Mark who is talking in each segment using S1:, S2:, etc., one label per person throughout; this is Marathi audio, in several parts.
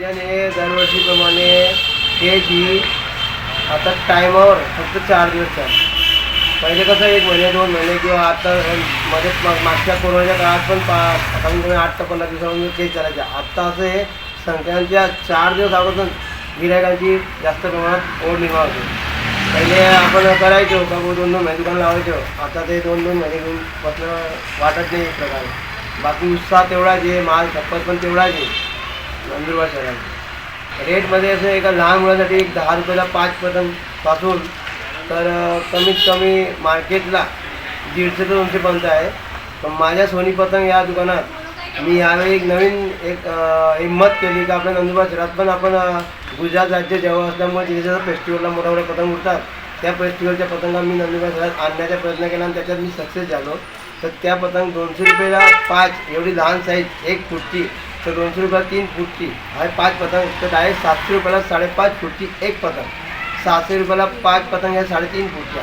S1: याने दरवर्षीप्रमाणे हे जी आता टायमावर फक्त चार दिवस चालते पहिले कसं एक महिने दोन महिने किंवा आता मध्ये मागच्या कोरोनाच्या काळात पण पा आता कमी आठ ते पंधरा दिवसापासून तेच चालायचे आत्ता असं हे संक्रांतीच्या चार दिवस अगोदर गिरायकांची जास्त प्रमाणात ओढ निर्माण होते. पहिले आपण करायचो का दोन दोन महिने दुकान लावायचो. आता ते दोन दोन महिने घेऊन बसणं वाटत नाही एक प्रकारे. बाकी उत्साह तेवढाच आहे माल छप्पत पण तेवढाच आहे. नंदुरबार शहरात रेटमध्ये असं एका लहान मुलासाठी एक दहा रुपयाला पाच पतंगपासून तर कमीत कमी मार्केटला दीडशे ते दोनशे पर्यंत आहे. पण माझ्या सोनी पतंग या दुकानात मी यावेळी एक नवीन एक हिंमत केली की आपल्या नंदुरबार शहरात पण आपण गुजरात राज्य जेव्हा असल्यामुळे तिथे जसं फेस्टिवलला मोठ्या मोठ्या पतंग उडतात त्या फेस्टिवलच्या पतंगा मी नंदुरबार शहरात आणण्याचा प्रयत्न केला आणि त्याच्यात मी सक्सेस झालो. तर त्या पतंग दोनशे रुपयाला पाच एवढी लहान साईज एक फुटची तर दोनशे रुपयाला तीन फूटची. आहे पाच पतंग. तर डायरेक्ट सातशे रुपयाला साडेपाच फूटची एक पतंग. सातशे रुपयाला पाच पतंग आहे साडेतीन फूटच्या.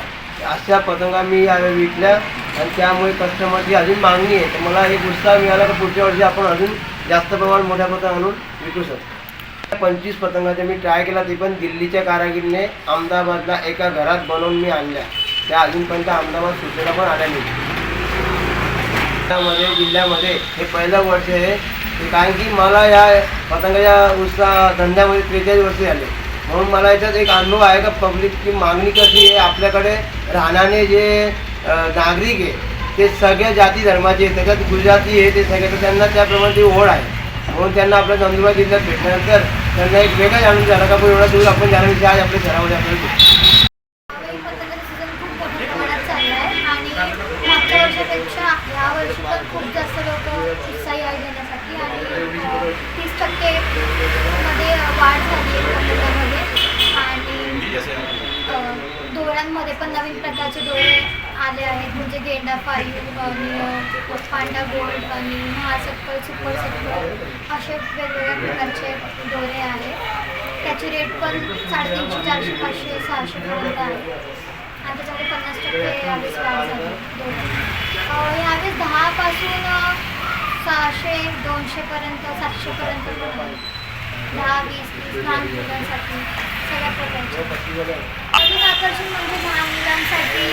S1: अशा पतंगा मी विकल्या. आणि त्यामुळे कस्टमरची अजून मागणी आहे. तर मला एक उत्साह मिळाला तर पुढच्या वर्षी आपण अजून जास्त प्रमाणात मोठ्या पतंग आणून विकू शकतो. पंचवीस पतंगाचे मी ट्राय केला. ते पण दिल्लीच्या कारागिरीने अहमदाबादला एका घरात बनवून मी आणल्या. त्या अजूनपर्यंत अहमदाबाद सुटेला पण आल्या नाही त्यामध्ये जिल्ह्यामध्ये हे पहिलं वर्ष आहे. कारण की मला या पतंगाच्या उत्साह धंद्यामध्ये त्रेचाळीस वर्ष झाले. म्हणून मला याच्यात एक अनुभव आहे का पब्लिकची मागणी कशी आहे आपल्याकडे राहणारे जे नागरिक आहे ते सगळ्या जाती धर्माचे आहे. त्याच्यात गुजराती आहे ते सगळ्या तर त्यांना त्याप्रमाणे ती ओढ आहे. म्हणून त्यांना आपल्या नंदुरबार जिल्ह्यात भेटल्यानंतर त्यांना एक वेगळाच आनंद झाला का पण एवढा दूर आपण जाण्याविषयी आज आपल्या घरामध्ये आपल्याला भेटतो.
S2: यावेळी पतंगाचा सीझन खूप मोठ्या प्रमाणात चालला आहे आणि मागच्या वर्षापेक्षा या वर्षी पण खूप जास्त लोक उत्साही आहे घेण्यासाठी आणि तीस टक्के मध्ये वाढ झाली आहे कपड्यामध्ये आणि डोळ्यांमध्ये पण नवीन प्रकारचे डोळे आले आहेत म्हणजे गेंडा फाईव्ह आणि पांडा गोल्ड आणि महासप्पल सुपर सत्कल असे वेगवेगळ्या प्रकारचे डोळे आहेत. त्याचे रेट पण साडेतीनशे चारशे पाचशे सहाशेपर्यंत आहे. आणि त्याच्यामध्ये पन्नास टक्के आधीच वाढ झाली. दोन यावेळेस दहापासून सहाशे दोनशेपर्यंत सातशेपर्यंत पण आहे. दहा वीस तीस लहान मुलांसाठी सगळ्या प्रकारचे. अजून आकर्षण म्हणजे लहान मुलांसाठी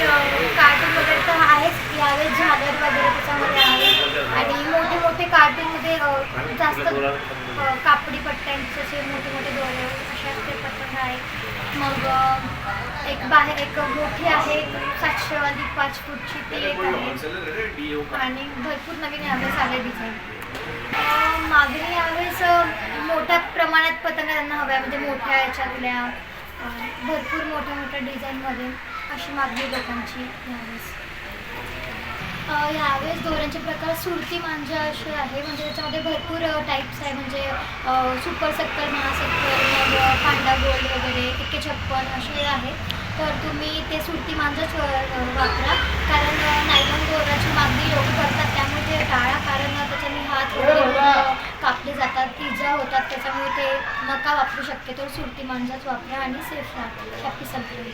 S2: कार्टून वगैरे तर आहेच. यावेळेस झालर वगैरे त्याच्यामध्ये आहे. आणि मोठे मोठे कार्टूनमध्ये जास्त कापडी पट्ट्यांचे मोठे मोठे दोरे अशा ते पतंग आहे मग एक बाहेर एक मोठी आहे. सातशेवाली पाच फूटची ती एक आहे. आणि भरपूर नवीन यावेळेस आले डिझाईन मागणी यावेळेस मोठ्या प्रमाणात पतंग त्यांना हव्या म्हणजे मोठ्या याच्यातल्या भरपूर मोठ्या मोठ्या डिझाईनमध्ये अशी मागणी लोकांची यावेळेस. यावेळेस दोऱ्यांचे प्रकार सुरती मांजा असे आहे. म्हणजे त्याच्यामध्ये भरपूर टाईप्स आहे. म्हणजे सुपर सक्कल महासक्कल मग पांडा गोल्ड वगैरे एके छप्पन असे आहेत तर तुम्ही ते सुरती मांजाच वापरा. कारण नायलॉन दोऱ्याची मागणी लोक करतात. त्यामुळे ते टाळा. कारण त्याच्याने हात वगैरे कापले जातात. तिजा होतात. त्याच्यामुळे ते नका वापरू शकते. तर सुरती मांजाच वापरा आणि सेफ राहा. हॅपी संपली